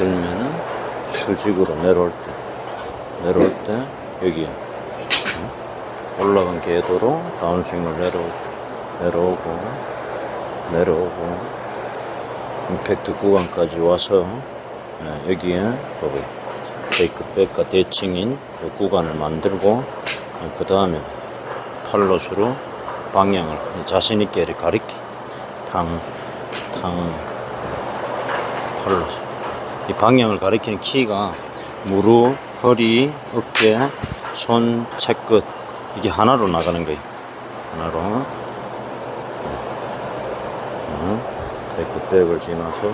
들면은 수직으로 내려올 때 내려올 때 여기 올라간 궤도로 다운스윙을 내려오, 내려오고 내려오고 임팩트 구간까지 와서 예, 여기에 봐봐요 테이크백과 대칭인 그 구간을 만들고 그 다음에 팔로스로 방향을 자신 있게 이렇게 가리키 탕, 탕, 팔로스 이 방향을 가리키는 키가 무릎, 허리, 어깨, 손, 채끝. 이게 하나로 나가는 거예요. 하나로. 어, 테이크백을 지나서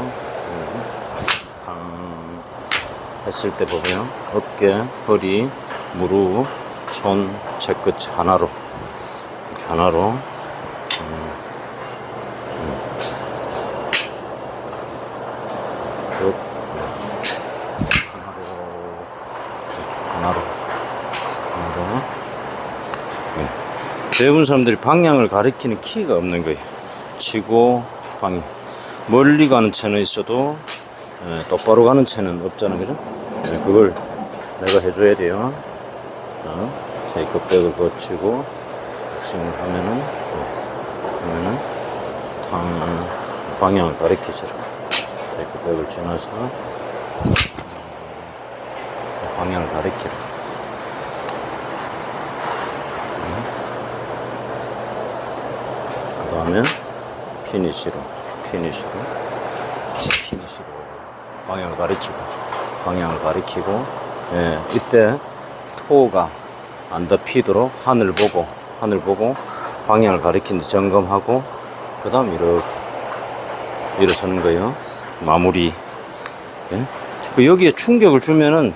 했을 때 보면 어깨, 허리, 무릎, 손, 채끝 하나로. 이렇게 하나로 음, 음. 쭉 하나로 이렇게 하나로 하나로 네. 대부분 사람들이 방향을 가리키는 키가 없는 거예요. 치고 방향 멀리 가는 채는 있어도 예, 똑바로 가는 채는 없잖아 그죠? 예, 그걸 내가 해줘야 돼요. 자, 테이크백을 거치고 스윙을 하면은 어, 하면은 탕 방향을 가리키죠 테이크백을 지나서 방향을 가리키라 그 다음에 피니시로 피니시로 피니시로 방향을 가리키고 방향을 가리키고 예, 이때 토가 안 덮이도록 하늘 보고 하늘 보고 방향을 가리키는데 점검하고 그 다음 이렇게 일어서는 거예요 마무리 예? 그 여기에 충격을 주면은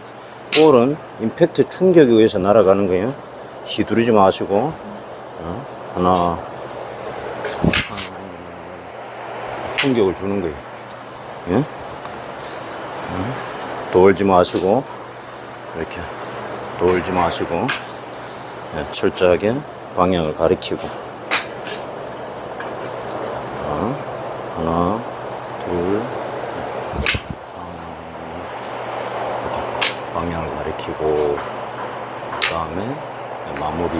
볼은 임팩트 충격에 의해서 날아가는 거예요 휘두르지 마시고 어? 하나 충격을 주는 거예요. 예? 어? 돌지 마시고 이렇게 돌지 마시고 예, 철저하게 방향을 가리키고. 어, 하나 둘 이렇게 방향을 가리키고 그 다음에 마무리.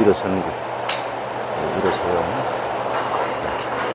일어서는 거 일어서요